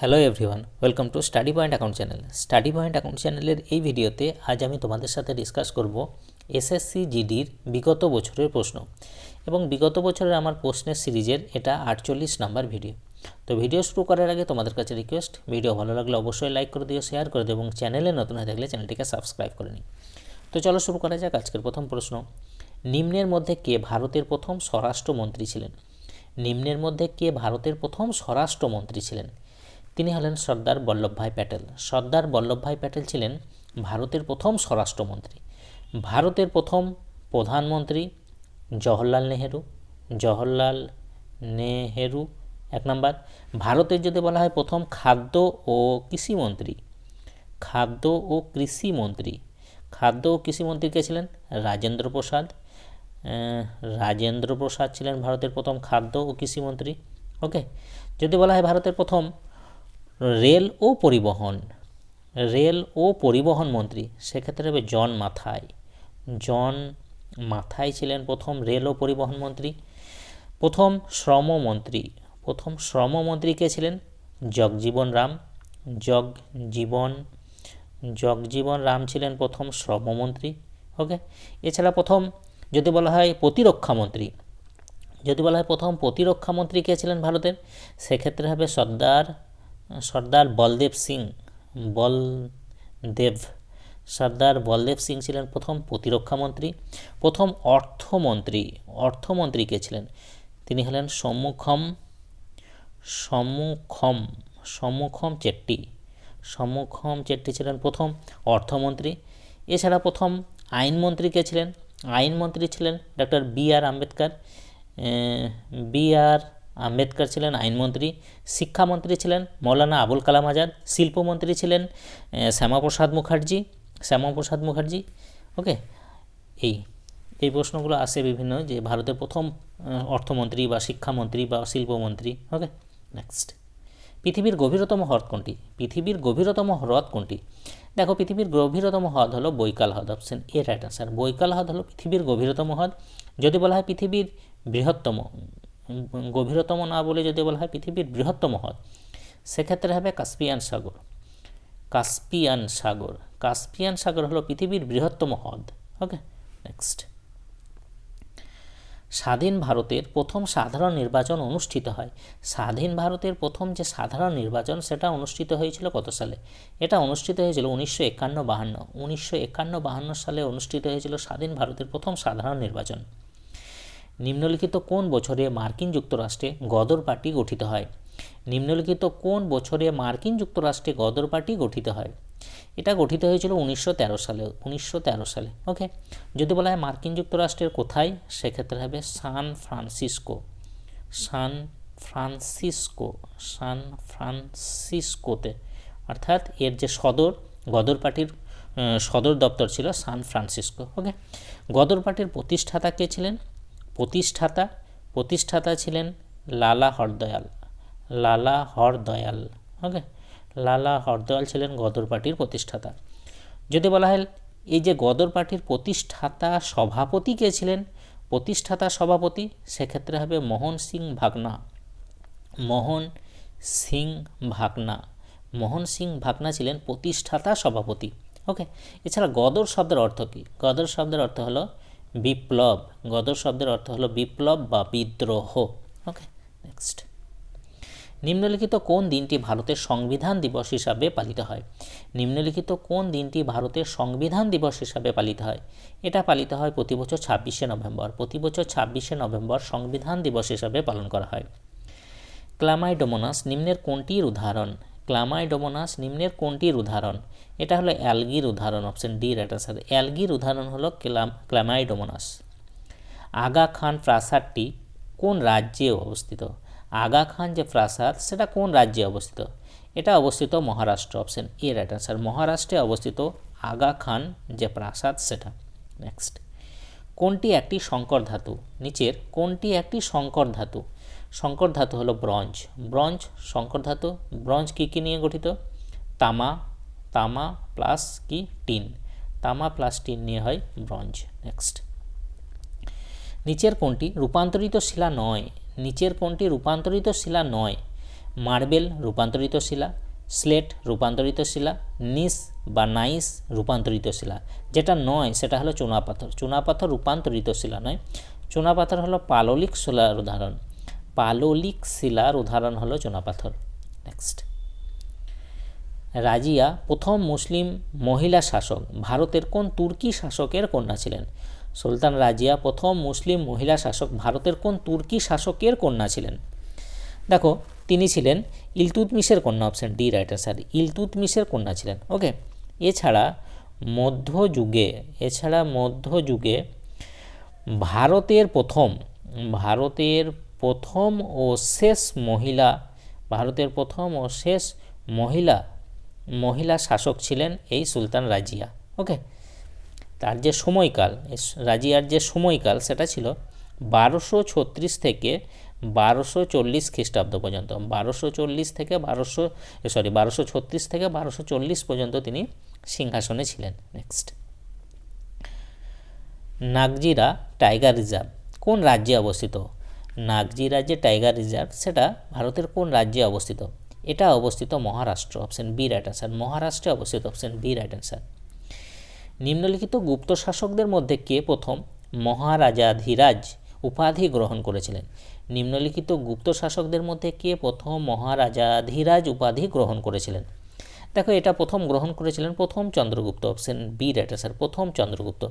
Hello everyone welcome to study point account channel study point account চ্যানেলের এই ভিডিওতে আজ আমি তোমাদের সাথে ডিসকাস করব এসএসসি জিডির বিগত বছরের প্রশ্ন। এবং বিগত বছরের আমার প্রশ্নের সিরিজের এটা আটচল্লিশ নাম্বার ভিডিও। তো ভিডিও শুরু করার আগে তোমাদের কাছে রিকোয়েস্ট ভিডিও ভালো লাগলে অবশ্যই লাইক করে দিও শেয়ার করে দিও এবং চ্যানেলে নতুন হয়ে থাকলে চ্যানেলটিকে সাবস্ক্রাইব করে নিই তো চলো শুরু করা যাক আজকের প্রথম প্রশ্ন। নিম্নের মধ্যে কে ভারতের প্রথম স্বরাষ্ট্রমন্ত্রী ছিলেন? নিম্নের মধ্যে কে ভারতের প্রথম স্বরাষ্ট্রমন্ত্রী ছিলেন? তিনি হলেন সর্দার বল্লভভাই প্যাটেল। সর্দার বল্লভভাই প্যাটেল ছিলেন ভারতের প্রথম স্বরাষ্ট্রমন্ত্রী। ভারতের প্রথম প্রধানমন্ত্রী জওহরলাল নেহেরু জওহরলাল নেহেরু এক নম্বর। ভারতের যদি বলা হয় প্রথম খাদ্য ও কৃষিমন্ত্রী খাদ্য ও কৃষিমন্ত্রী খাদ্য ও কৃষিমন্ত্রী কে ছিলেন? রাজেন্দ্র প্রসাদ। রাজেন্দ্র প্রসাদ ছিলেন ভারতের প্রথম খাদ্য ও কৃষিমন্ত্রী ওকে, যদি বলা হয় ভারতের প্রথম রেল ও পরিবহন। রেল ও পরিবহন মন্ত্রী, সেক্ষেত্রে হবে জন মাথায় জন মাথায় ছিলেন প্রথম রেল ও পরিবহন মন্ত্রী। প্রথম শ্রমমন্ত্রী প্রথম শ্রমমন্ত্রী কে ছিলেন? জগজীবন রাম। জগজীবন জগজীবন রাম ছিলেন প্রথম শ্রমমন্ত্রী ওকে? এছাড়া প্রথম যদি বলা হয় প্রতিরক্ষা মন্ত্রী। যদি বলা হয় প্রথম প্রতিরক্ষা মন্ত্রী কে ছিলেন ভারতের? সেক্ষেত্রে হবে সর্দার সর্দার বলদেব সিং, বলদেব, সর্দার বলদেব সিং ছিলেন প্রথম প্রতিরক্ষা মন্ত্রী, প্রথম অর্থমন্ত্রী অর্থমন্ত্রী কে ছিলেন? তিনি হলেন সম্মুখম সম্মুখম সম্মুখম চেট্টি সম্মুখম চেট্টি ছিলেন প্রথম অর্থমন্ত্রী। এছাড়া প্রথম আইনমন্ত্রী কে ছিলেন? আইনমন্ত্রী ছিলেন doctor B R Ambedkar B R Ambedkar ছিলেন আইনমন্ত্রী, শিক্ষামন্ত্রী ছিলেন মৌলানা আবুল কালাম আজাদ, শিল্পমন্ত্রী ছিলেন শ্যামাপ্রসাদ মুখার্জি শ্যামাপ্রসাদ মুখার্জি। ওকে? এই এই প্রশ্নগুলো আসে বিভিন্ন যে ভারতের প্রথম অর্থমন্ত্রী বা শিক্ষামন্ত্রী বা শিল্পমন্ত্রী। ওকে? নেক্সট পৃথিবীর গভীরতম হ্রদ কোনটি? পৃথিবীর গভীরতম হ্রদ কোনটি? দেখো, পৃথিবীর গভীরতম হ্রদ হলো বৈকাল হ্রদ। Option A right answer Baikal হ্রদ হলো পৃথিবীর গভীরতম হ্রদ। যদি বলা হয় পৃথিবীর বৃহত্তম গভীরতম না বলে যদি বলা হয় পৃথিবীর বৃহত্তম হ্রদ, সেক্ষেত্রে হবে কাস্পিয়ান সাগর। কাস্পিয়ান সাগর। কাস্পিয়ান সাগর হলো পৃথিবীর বৃহত্তম হ্রদ। Okay, next. স্বাধীন ভারতের প্রথম সাধারণ নির্বাচন অনুষ্ঠিত হয়। স্বাধীন ভারতের প্রথম যে সাধারণ নির্বাচন, সেটা অনুষ্ঠিত হয়েছিল কত সালে? এটা অনুষ্ঠিত হয়েছিল উনিশশো একান্ন বাহান্ন। উনিশশো একান্ন বাহান্ন সালে অনুষ্ঠিত হয়েছিল স্বাধীন ভারতের প্রথম সাধারণ নির্বাচন। নিম্নলিখিত কোন বছরে মার্কিন যুক্তরাষ্ট্রে গদর পার্টি গঠিত হয়? নিম্নলিখিত কোন বছরে মার্কিন যুক্তরাষ্ট্রে গদর পার্টি গঠিত হয়? এটা গঠিত হয়েছিল উনিশশো তেরো সালে, উনিশশো তেরো সালে, ওকে? যদি বলা হয় মার্কিন যুক্তরাষ্ট্রের কোথায়, সেক্ষেত্রে হবে সান ফ্রান্সিসকো। সান ফ্রান্সিসকো, সান ফ্রান্সিসকোতে। অর্থাৎ এর যে সদর, গদর পার্টির সদর দপ্তর ছিল সান ফ্রান্সিসকো, ওকে? গদর পার্টির প্রতিষ্ঠাতা কে ছিলেন? প্রতিষ্ঠাতা প্রতিষ্ঠাতা ছিলেন লালা হরদয়াল। লালা হরদয়াল ওকে লালা হরদয়াল ছিলেন গদর পার্টির প্রতিষ্ঠাতা। যদি বলা হয়, এই যে গদর পার্টির প্রতিষ্ঠাতা সভাপতি কে ছিলেন? প্রতিষ্ঠাতা সভাপতি সেক্ষেত্রে হবে মোহন সিং ভাগনা। মোহন সিং ভাগনা। মোহন সিং ভাগনা ছিলেন প্রতিষ্ঠাতা সভাপতি ওকে এছাড়া গদর শব্দের অর্থ কী? গদর শব্দের অর্থ হলো বিপ্লব। গদর শব্দের অর্থ হলো বিপ্লব বা বিদ্রোহ। ওকে নেক্সট নিম্নলিখিত কোন দিনটি ভারতের সংবিধান দিবস হিসাবে পালিত হয়? নিম্নলিখিত কোন দিনটি ভারতের সংবিধান দিবস হিসাবে পালিত হয়? এটা পালিত হয় প্রতি বছর ছাব্বিশে নভেম্বর। প্রতি বছর ছাব্বিশে নভেম্বর সংবিধান দিবস হিসাবে পালন করা হয়। ক্লামাইডোমোনাস, নিম্নের কোনটির উদাহরণ? ক্লামাইডোমোনাস নিম্নের কোনটির উদাহরণ? এটা হলো অ্যালগির উদাহরণ অপশন ডি রাইট আনসার অ্যালগির উদাহরণ হলো ক্লাম, ক্লামাইডোমোনাস। আগা খান প্রাসাদটি কোন রাজ্যে অবস্থিত? আগা খান যে প্রাসাদ, সেটা কোন রাজ্যে অবস্থিত? এটা অবস্থিত Maharashtra option A right answer মহারাষ্ট্রে অবস্থিত আগা খান যে প্রাসাদ, সেটা। নেক্সট কোনটি একটি সংকর ধাতু? নিচের কোনটি একটি সংকর ধাতু? সংকর ধাতু হলো ব্রঞ্জ। ব্রঞ্জ, সংকর ধাতু, ব্রঞ্জ কী কী নিয়ে গঠিত? তামা তামা প্লাস কি? টিন। তামা প্লাস টিন নিয়ে হয় ব্রঞ্জ। নেক্সট নিচের কোনটি রূপান্তরিত শিলা নয়। নিচের কোনটি রূপান্তরিত শিলা নয়। মার্বেল রূপান্তরিত শিলা, স্লেট রূপান্তরিত শিলা, নিস বা নাইস রূপান্তরিত শিলা। যেটা নয়, সেটা হলো চুনাপাথর। চুনাপাথর রূপান্তরিত শিলা নয়। চুনাপাথর হলো পাললিক শিলার উদাহরণ। পাললিক শিলার উদাহরণ হলো চুনাপাথর নেক্সট রাজিয়া প্রথম মুসলিম মহিলা শাসক। ভারতের কোন তুর্কি শাসকের কন্যা ছিলেন? সুলতান রাজিয়া প্রথম মুসলিম মহিলা শাসক। ভারতের কোন তুর্কি শাসকের কন্যা ছিলেন? দেখো, তিনি ছিলেন ইলতুতমিশের কন্যা অপশন ডি রাইট স্যার ইলতুতমিশের কন্যা ছিলেন ওকে এছাড়া মধ্যযুগে এছাড়া মধ্যযুগে ভারতের প্রথম, ভারতের প্রথম ও শেষ মহিলা, ভারতের প্রথম ও শেষ মহিলা মহিলা শাসক ছিলেন এই সুলতান রাজিয়া, ওকে? তার যে সময়কাল রাজিয়ার যে সময়কাল, সেটা ছিল বারোশো ছত্রিশ থেকে বারোশো চল্লিশ খ্রিস্টাব্দ পর্যন্ত। বারোশো চল্লিশ থেকে বারোশো সরি, বারোশো ছত্রিশ থেকে বারোশো চল্লিশ পর্যন্ত তিনি সিংহাসনে ছিলেন। নেক্সট নাগজিরা, টাইগার রিজার্ভ, কোন রাজ্যে অবস্থিত? নাগজিরা যে টাইগার রিজার্ভ, সেটা ভারতের কোন রাজ্যে অবস্থিত? এটা অবস্থিত Maharashtra option B right answer মহারাষ্ট্রে অবস্থিত অপশন বি রাইট অ্যান্সার নিম্নলিখিত গুপ্ত শাসকদের মধ্যে কে প্রথম মহারাজাধিরাজ উপাধি গ্রহণ করেছিলেন? নিম্নলিখিত গুপ্ত শাসকদের মধ্যে কে প্রথম মহারাজাধিরাজ উপাধি গ্রহণ করেছিলেন? দেখো, এটা প্রথম গ্রহণ করেছিলেন প্রথম Chandragupta option B right sir প্রথম চন্দ্রগুপ্ত।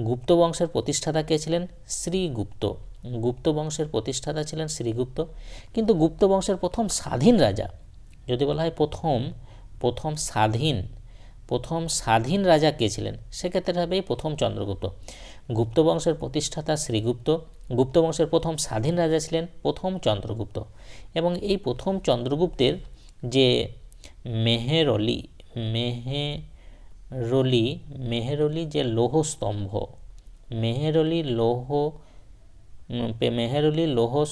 গুপ্ত বংশের প্রতিষ্ঠাতা কে ছিলেন? শ্রীগুপ্ত। গুপ্ত বংশের প্রতিষ্ঠাতা ছিলেন শ্রীগুপ্ত। কিন্তু গুপ্ত বংশের প্রথম স্বাধীন রাজা, যদি বলা হয় প্রথম প্রথম স্বাধীন প্রথম স্বাধীন রাজা কে ছিলেন? সেক্ষেত্রে হবে প্রথম চন্দ্রগুপ্ত। গুপ্ত বংশের প্রতিষ্ঠাতা শ্রীগুপ্ত, গুপ্ত বংশের প্রথম স্বাধীন রাজা ছিলেন প্রথম চন্দ্রগুপ্ত। এবং এই প্রথম চন্দ্রগুপ্তের যে মেহেরলি মেহেরলি মেহেরলি যে লৌহ স্তম্ভ মেহেরলি লৌহ মেহেরলি লৌহ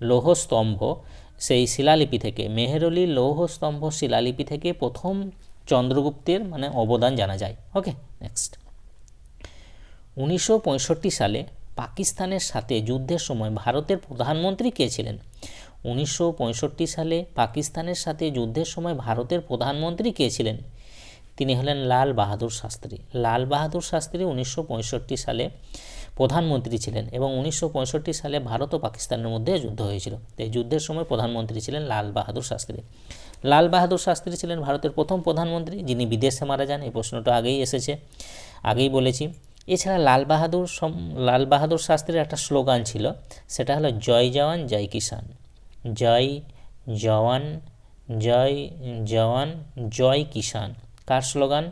লৌহস্তম্ভ সেই শিলালিপি থেকে, মেহেরলি লৌহস্তম্ভ শিলালিপি থেকে প্রথম চন্দ্রগুপ্তের মানে অবদান জানা যায়। ওকে নেক্সট উনিশশো পঁয়ষট্টি সালে পাকিস্তানের সাথে যুদ্ধের সময় ভারতের প্রধানমন্ত্রী কে ছিলেন? উনিশশো পঁয়ষট্টি সালে পাকিস্তানের সাথে যুদ্ধের সময় ভারতের প্রধানমন্ত্রী কে ছিলেন? তিনি হলেন লাল বাহাদুর শাস্ত্রী। লাল বাহাদুর শাস্ত্রী উনিশশো পঁয়ষট্টি সালে প্রধানমন্ত্রী ছিলেন এবং উনিশশো পঁয়ষট্টি সালে ভারত ও পাকিস্তানের মধ্যে যুদ্ধ হয়েছিল। এই যুদ্ধের সময় প্রধানমন্ত্রী ছিলেন লাল বাহাদুর শাস্ত্রী। লাল বাহাদুর শাস্ত্রী ছিলেন ভারতের প্রথম প্রধানমন্ত্রী, যিনি বিদেশে মারা যান, এই প্রশ্নটা আগেই এসেছে। আগেই বলেছি। এছাড়া লাল বাহাদুর লাল বাহাদুর শাস্ত্রীর একটা স্লোগান ছিল, সেটা হলো জয় জওয়ান, জয় কিষান জয় জওয়ান জয় জওয়ান, জয় কিষান কার স্লোগান?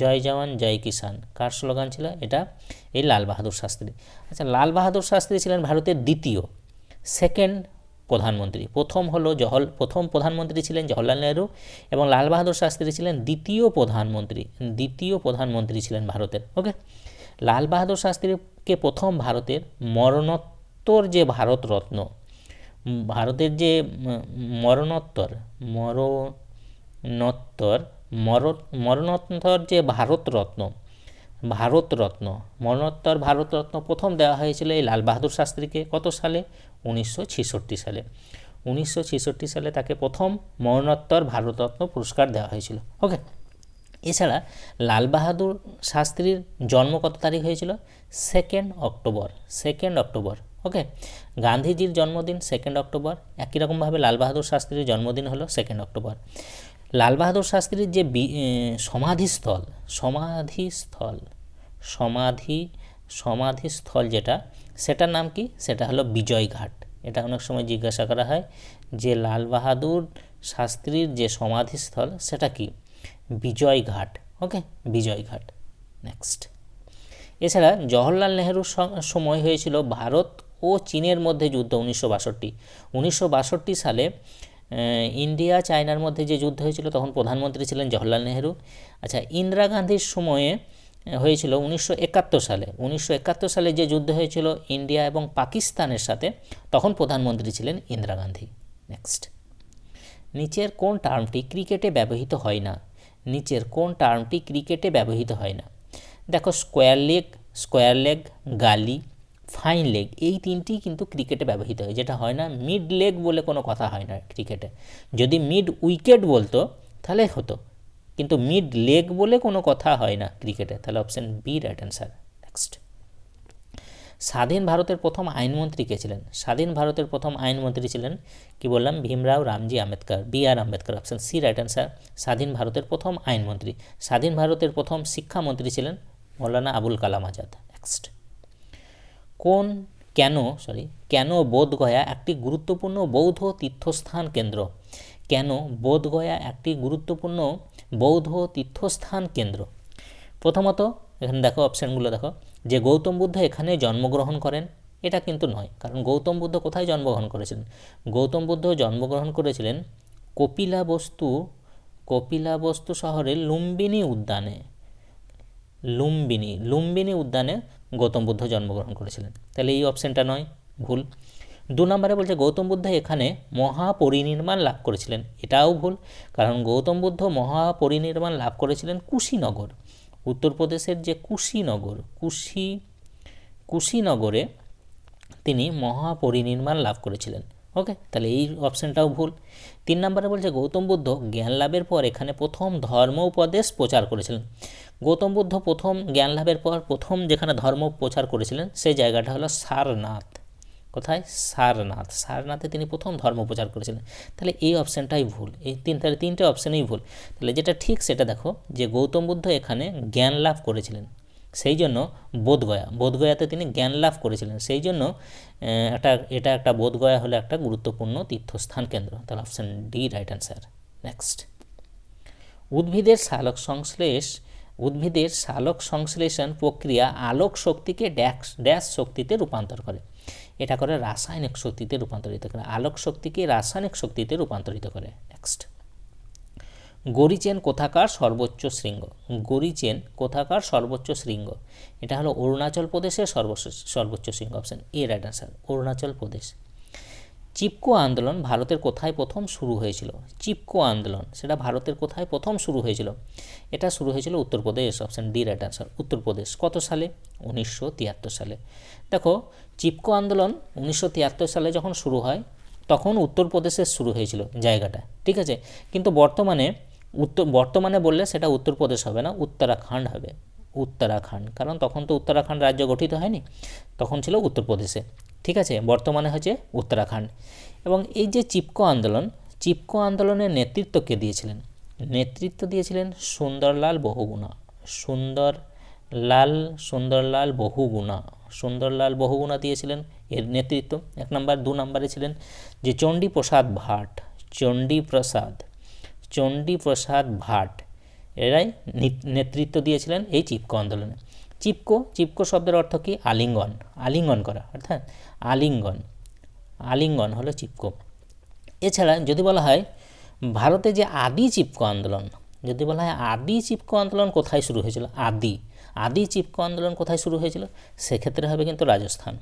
জয় জওয়ান, জয় কিষান কার স্লোগান ছিল? এটা এই লাল বাহাদুর শাস্ত্রী। আচ্ছা লাল বাহাদুর শাস্ত্রী ছিলেন ভারতের দ্বিতীয় সেকেন্ড প্রধানমন্ত্রী। প্রথম হলো জহল, প্রথম প্রধানমন্ত্রী ছিলেন জওহরলাল নেহরু এবং লাল বাহাদুর শাস্ত্রী ছিলেন দ্বিতীয় প্রধানমন্ত্রী দ্বিতীয় প্রধানমন্ত্রী ছিলেন ভারতের। ওকে লাল বাহাদুর শাস্ত্রীকে প্রথম ভারতের মরণোত্তর যে ভারতরত্ন, ভারতের যে মরণোত্তর মরণোত্তর মর মরণোত্তর যে ভারতরত্ন ভারতরত্ন, মরণোত্তর ভারতরত্ন প্রথম দেওয়া হয়েছিল এই লাল বাহাদুর শাস্ত্রীকে কত সালে? উনিশশো ছেষট্টি সালে। উনিশশো ছেষট্টি সালে তাকে প্রথম মরণোত্তর ভারতরত্ন পুরস্কার দেওয়া হয়েছিল। ওকে? এছাড়া লাল বাহাদুর শাস্ত্রীর জন্ম কত তারিখ হয়েছিল? Second October second October. Okay? গান্ধীজির জন্মদিন সেকেন্ড অক্টোবর। একই রকমভাবে লাল বাহাদুর শাস্ত্রীর জন্মদিন হলো সেকেন্ড অক্টোবর। লাল বাহাদুর শাস্ত্রীর যে সমাধিস্থল সমাধিস্থল, সমাধি, সমাধিস্থল যেটা, সেটার নাম কি? সেটা হলো বিজয়ঘাট। এটা অনেক সময় জিজ্ঞাসা করা হয় যে লাল বাহাদুর শাস্ত্রীর যে সমাধিস্থল, সেটা কি? বিজয়ঘাট। ওকে বিজয়ঘাট। নেক্সট এছাড়া জওহরলাল নেহরুর সময় হয়েছিল ভারত ও চীনের মধ্যে যুদ্ধ উনিশশো বাষট্টি। উনিশশো সালে ইন্ডিয়া, চায়নার মধ্যে যে যুদ্ধ হয়েছিল, তখন প্রধানমন্ত্রী ছিলেন জওহরলাল নেহরু। আচ্ছা ইন্দিরা গান্ধীর সময়ে হয়েছিল উনিশশো একাত্তর সালে। উনিশশো একাত্তর সালে যে যুদ্ধ হয়েছিল ইন্ডিয়া এবং পাকিস্তানের সাথে, তখন প্রধানমন্ত্রী ছিলেন ইন্দিরা গান্ধী। নেক্সট নিচের কোন টার্মটি ক্রিকেটে ব্যবহৃত হয় না? নিচের কোন টার্মটি ক্রিকেটে ব্যবহৃত হয় না? দেখো square leg square leg gully fine leg এই তিনটি কিন্তু ক্রিকেটে ব্যবহৃত হয়। যেটা হয় না মিড লেগ বলে কোনো কথা হয় না ক্রিকেটে যদি মিড উইকেট বলতো, তাহলে হতো। কিন্তু মিড লেগ বলে কোনো কথা হয় না ক্রিকেটে তাহলে option B right answer next স্বাধীন ভারতের প্রথম আইনমন্ত্রী কে ছিলেন? স্বাধীন ভারতের প্রথম আইনমন্ত্রী ছিলেন, কি বললাম? Bhimrao Ramji Ambedkar B R Ambedkar option C right answer স্বাধীন ভারতের প্রথম আইনমন্ত্রী। স্বাধীন ভারতের প্রথম শিক্ষামন্ত্রী ছিলেন মৌলানা আবুল কালাম আজাদ। নেক্সট কোন কেন সরি কেন বোধগয়া একটি গুরুত্বপূর্ণ বৌদ্ধ তীর্থস্থান কেন্দ্র? কেন বোধগয়া একটি গুরুত্বপূর্ণ বৌদ্ধ তীর্থস্থান কেন্দ্র? প্রথমত, এখানে দেখো অপশানগুলো দেখো। যে গৌতম বুদ্ধ এখানে জন্মগ্রহণ করেন, এটা কিন্তু নয়। কারণ গৌতম বুদ্ধ কোথায় জন্মগ্রহণ করেছিলেন? গৌতম বুদ্ধ জন্মগ্রহণ করেছিলেন কপিলাবস্তু কপিলাবস্তু শহরের লুম্বিনী উদ্যানে। লুম্বিনী লুম্বিনী উদ্যানে গৌতম বুদ্ধ জন্মগ্রহণ করেছিলেন। তাহলে এই অপশানটা নয়, ভুল। দু নম্বরে বলছে, গৌতম বুদ্ধ এখানে মহাপরিনির্মাণ লাভ করেছিলেন। এটাও ভুল, কারণ গৌতম বুদ্ধ মহাপরিনির্মাণ লাভ করেছিলেন কুশীনগর। উত্তরপ্রদেশের যে কুশীনগর, কুশি, কুশীনগরে তিনি মহাপরিনির্মাণ লাভ করেছিলেন। ওকে তাহলে এই অপশানটাও ভুল। তিন নম্বরে বলছে, গৌতম বুদ্ধ জ্ঞান লাভের পর এখানে প্রথম ধর্ম উপদেশ প্রচার করেছিলেন। গৌতম বুদ্ধ প্রথম জ্ঞান লাভের পর প্রথম যেখানে ধর্ম প্রচার করেছিলেন, সেই জায়গাটা হলো সারনাথ। কোথায়? সারনাথ। সারনাথে তিনি প্রথম ধর্ম প্রচার করেছিলেন। তাহলে এই অপশানটাই ভুল। এই তিন, তাহলে তিনটে অপশানেই ভুল। তাহলে যেটা ঠিক সেটা দেখো, যে গৌতম বুদ্ধ এখানে জ্ঞান লাভ করেছিলেন। সেই জন্য বোধগয়া। বোধগয়াতে তিনি জ্ঞান লাভ করেছিলেন। সেই জন্য একটা, এটা একটা বোধগয়া হলো একটা গুরুত্বপূর্ণ তীর্থস্থান কেন্দ্র। তাহলে option D right answer next উদ্ভিদের সালোক সংশ্লেষ, উদ্ভিদের সালোক সংশ্লেষণ প্রক্রিয়া আলোক শক্তিকে ড্যাক্স ড্যাশ শক্তিতে রূপান্তর করে। এটা করে রাসায়নিক শক্তিতে রূপান্তরিত করে। আলোক শক্তিকে রাসায়নিক শক্তিতে রূপান্তরিত করে। নেক্সট গরিচেন কোথাকার সর্বোচ্চ শৃঙ্গ? গরিচেন কোথাকার সর্বোচ্চ শৃঙ্গ? এটা হলো অরুণাচল প্রদেশের সর্বোচ্চ সর্বোচ্চ শৃঙ্গ option A right answer Arunachal Pradesh. Chipko আন্দোলন ভারতের কোথায় প্রথম শুরু হয়েছিল? চিপকো আন্দোলন, সেটা ভারতের কোথায় প্রথম শুরু হয়েছিল? এটা শুরু হয়েছিল Uttar Pradesh option D right answer Uttar Pradesh কত সালে? উনিশশো তিয়াত্তর সালে। দেখো, চিপকো আন্দোলন উনিশশো তিয়াত্তর সালে যখন শুরু হয়, তখন উত্তরপ্রদেশে শুরু হয়েছিল জায়গাটা, ঠিক আছে? কিন্তু বর্তমানে উত্তর, বর্তমানে বললে সেটা উত্তরপ্রদেশ হবে না, উত্তরাখণ্ড হবে। উত্তরাখণ্ড, কারণ তখন তো উত্তরাখণ্ড রাজ্য গঠিত হয়নি, তখন ছিল উত্তরপ্রদেশে। ঠিক আছে, বর্তমানে হচ্ছে উত্তরাখণ্ড। এবং এই যে চিপকো আন্দোলন, চিপকো আন্দোলনের নেতৃত্ব কে দিয়েছিলেন? নেতৃত্ব দিয়েছিলেন সুন্দরলাল বহুগুণা। সুন্দর লাল সুন্দরলাল বহুগুণা। সুন্দরলাল বহুগুণা দিয়েছিলেন এর নেতৃত্ব। এক নম্বর, দু নম্বরে ছিলেন যে চণ্ডীপ্রসাদ ভাট। চণ্ডীপ্রসাদ চণ্ডীপ্রসাদ ভাট। এরাই নেতৃত্ব দিয়েছিলেন এই চিপকো আন্দোলনে। চিপকো চিপকো শব্দের অর্থ কি? আলিঙ্গন আলিঙ্গন করা, অর্থাৎ আলিঙ্গন আলিঙ্গন হলো চিপকো। এছাড়া যদি বলা হয়, ভারতে যে আদি চিপকো আন্দোলন, যদি বলা হয় আদি চিপকো আন্দোলন কোথায় শুরু হয়েছিল? আদি আদি চিপকো আন্দোলন কোথায় শুরু হয়েছিল? সেক্ষেত্রে হবে কিন্তু রাজস্থান।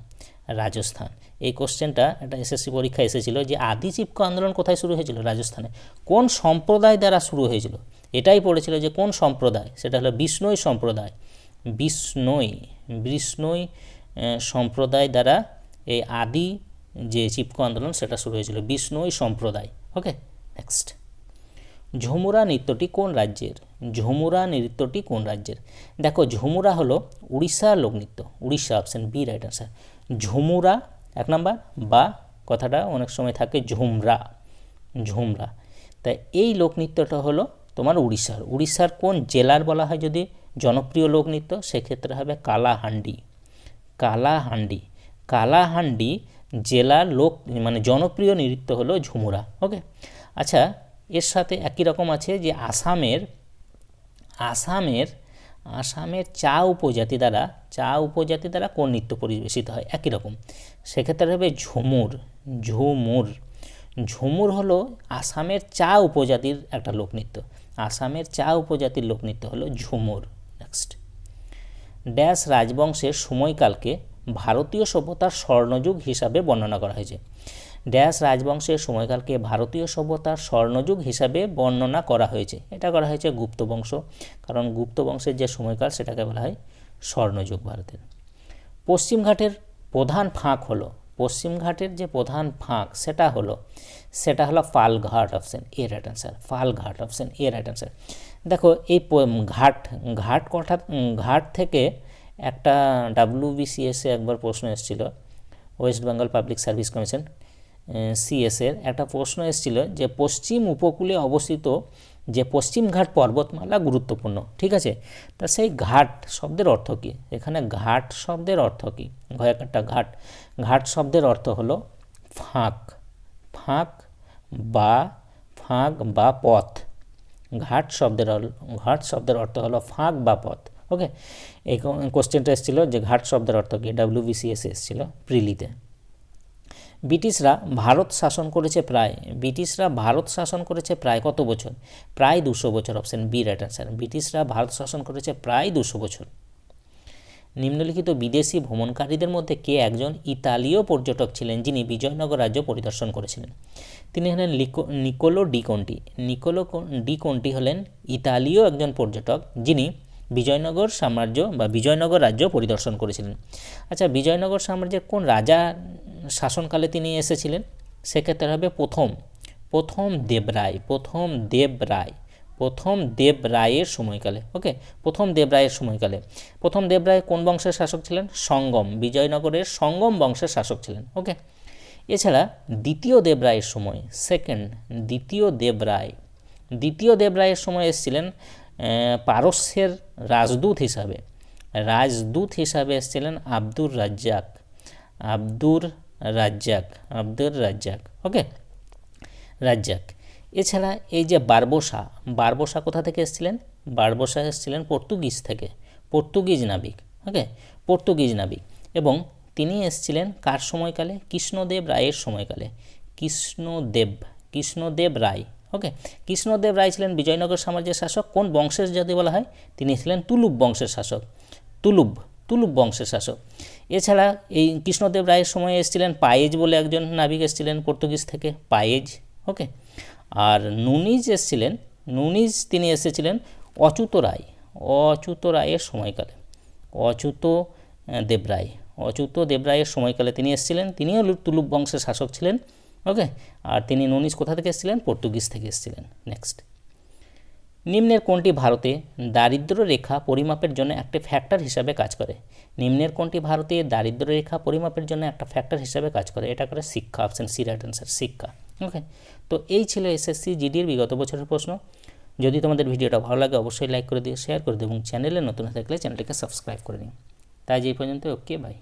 রাজস্থান। এই কোশ্চেনটা একটা এসএসসি পরীক্ষায় এসেছিল যে আদি চিপকো আন্দোলন কোথায় শুরু হয়েছিল? রাজস্থানে। কোন সম্প্রদায় দ্বারা শুরু হয়েছিল? এটাই পড়েছিল যে কোন সম্প্রদায়? সেটা হলো বিষ্ণই সম্প্রদায়। বিষ্ণই বিষ্ণই সম্প্রদায় দ্বারা এই আদি যে চিপকো আন্দোলন, সেটা শুরু হয়েছিল। বিষ্ণই সম্প্রদায়। ওকে নেক্সট ঝুমুরা নৃত্যটি কোন রাজ্যের? ঝুমুরা নৃত্যটি কোন রাজ্যের? দেখো, ঝুমুরা হলো উড়িষ্যার লোকনৃত্য। Orissa option B right answer Jhumura, এক নাম্বার, বা কথাটা অনেক সময় থাকে ঝুমরা ঝুমরা। তাই এই লোকনৃত্যটা হলো তোমার উড়িষ্যার। উড়িষ্যার কোন জেলার বলা হয় যদি জনপ্রিয় লোকনৃত্য, সেক্ষেত্রে হবে কালাহান্ডি। কালাহান্ডি। কালাহান্ডি জেলার লোক মানে জনপ্রিয় নৃত্য হলো ঝুমুরা, ওকে? আচ্ছা এর সাথে একই রকম আছে যে আসামের আসামের আসামের চা উপজাতি দ্বারা, চা উপজাতি দ্বারা কোন নৃত্য পরিবেশিত হয়? একই রকম। সেক্ষেত্রে হবে ঝুমুর ঝুমুর। ঝুমুর হলো আসামের চা উপজাতির একটা লোকনৃত্য। আসামের চা উপজাতির লোকনৃত্য হলো ঝুমুর। নেক্সট ড্যাশ রাজবংশের সময়কালকে ভারতীয় সভ্যতার স্বর্ণযুগ হিসাবে বর্ণনা করা হয়েছে। ড্যাশ রাজবংশের সময়কালকে ভারতীয় সভ্যতার স্বর্ণযুগ হিসাবে বর্ণনা করা হয়েছে। এটা করা হয়েছে গুপ্ত বংশ কারণ গুপ্ত বংশের যে সময়কাল সেটাকে বলা হয় স্বর্ণযুগ ভারতের। পশ্চিমঘাটের প্রধান ফাঁক হলো পশ্চিমঘাটের যে প্রধান ফাঁক সেটা হলো সেটা হলো Palghat option A right answer Palghat option A right answer. দেখো এই ঘাট ঘাট উম, ঘাট থেকে একটা ডাব্লিউবিসিএসে একবার প্রশ্ন এসেছিল West Bengal Public Service Commission সিএসের একটা প্রশ্ন এসেছিল যে পশ্চিম উপকূলে অবস্থিত যে পশ্চিমঘাট পর্বতমালা গুরুত্বপূর্ণ, ঠিক আছে? তা সেই ঘাট শব্দের অর্থ কী? এখানে ঘাট শব্দের অর্থ কী? একটা ঘাট। ঘাট শব্দের অর্থ হলো ফাঁক। ফাঁক বা ফাঁক বা পথ। ঘাট শব্দের ঘাট শব্দের অর্থ হলো ফাঁক বা পথ। ওকে এই কোশ্চেনটা এসেছিল যে ঘাট শব্দের অর্থ কি? ডাব্লিউবিসিএস এসেছিল, প্রিলিতে। ব্রিটিশরা ভারত শাসন করেছে প্রায়, ব্রিটিশরা ভারত শাসন করেছে প্রায় কত বছর? প্রায় দুশো বছর অপশন বি রাইট অ্যান্সার ব্রিটিশরা ভারত শাসন করেছে প্রায় দুশো বছর। নিম্নলিখিত বিদেশি ভ্রমণকারীদের মধ্যে কে একজন ইতালীয় পর্যটক ছিলেন যিনি বিজয়নগর রাজ্য পরিদর্শন করেছিলেন? তিনি হলেন নিকোলো ডি কন্টি। নিকোলো কো- ডি কন্টি হলেন ইতালীয় একজন পর্যটক যিনি বিজয়নগর সাম্রাজ্য বা বিজয়নগর রাজ্য পরিদর্শন করেছিলেন। আচ্ছা বিজয়নগর সাম্রাজ্যের কোন রাজা শাসনকালে তিনি এসেছিলেন। সেক্ষেত্রে হবে প্রথম প্রথম দেবরায় প্রথম দেবরায় প্রথম দেব রায়ের সময়কালে ওকে প্রথম দেবরায়ের সময়কালে। প্রথম দেবরায় কোন বংশের শাসক ছিলেন? সঙ্গম, বিজয়নগরের সঙ্গম বংশের শাসক ছিলেন ওকে এছাড়া দ্বিতীয় দেবরায়ের সময় সেকেন্ড দ্বিতীয় দেবরায় দ্বিতীয় দেবরায়ের সময় এসেছিলেন পারস্যের রাজদূত হিসাবে। রাজদূত হিসাবে এসেছিলেন আব্দুর রাজ্জাক। আব্দুর রাজ্জাক, আব্দুর রাজ্জাক ওকে রাজ্জাক। এছাড়া এই যে বারবোসা বারবোসা কোথা থেকে এসেছিলেন? বারবোসা এসেছিলেন পর্তুগিজ থেকে, পর্তুগিজ নাবিক ওকে পর্তুগিজ নাবিক। এবং তিনি এসেছিলেন কার সময়কালে? কৃষ্ণদেব রায়ের সময়কালে। কৃষ্ণদেব কৃষ্ণদেব রায় ওকে কৃষ্ণদেব রায় ছিলেন বিজয়নগর সাম্রাজ্যের শাসক। কোন বংশের যদি বলা হয়? তিনি ছিলেন তুলুব বংশের শাসক। তুলুব তুলুব বংশের শাসক। এছাড়া এই কৃষ্ণদেব রায়ের সময় এসেছিলেন পায়েজ বলে একজন নাবিক এসেছিলেন পর্তুগিজ থেকে, পায়েজ ওকে আর নুনিজ এসেছিলেন, নুনিজ তিনি এসেছিলেন অচ্যুত রায়, অচ্যুত রায়ের সময়কালে, অচ্যুত দেবরায় অচ্যুত দেবরায়ের সময়কালে তিনি এসেছিলেন, তিনিও তুলুব বংশের শাসক ছিলেন ওকে আর তিনি নুনিজ কোথা থেকে এসেছিলেন? পর্তুগিজ থেকে এসেছিলেন নেক্সট নিম্নের কোনটি ভারতে দারিদ্র্য রেখা পরিমাপের জন্য একটা ফ্যাক্টর হিসাবে কাজ করে। নিম্নের কোনটি ভারতে দারিদ্র্য রেখা পরিমাপের জন্য একটা ফ্যাক্টর হিসাবে কাজ করে। এটা করে শিক্ষা অপশন সি রাইট অ্যান্সার শিক্ষা। ওকে তো এই ছিল এসএসসি জিডির বিগত বছরের প্রশ্ন। যদি তোমাদের ভিডিওটা ভালো লাগে, অবশ্যই লাইক করে দিও শেয়ার করে দিও, এবং চ্যানেলে নতুন থাকলে চ্যানেলটিকে সাবস্ক্রাইব করে নিও। তাই এই পর্যন্ত ওকে বাই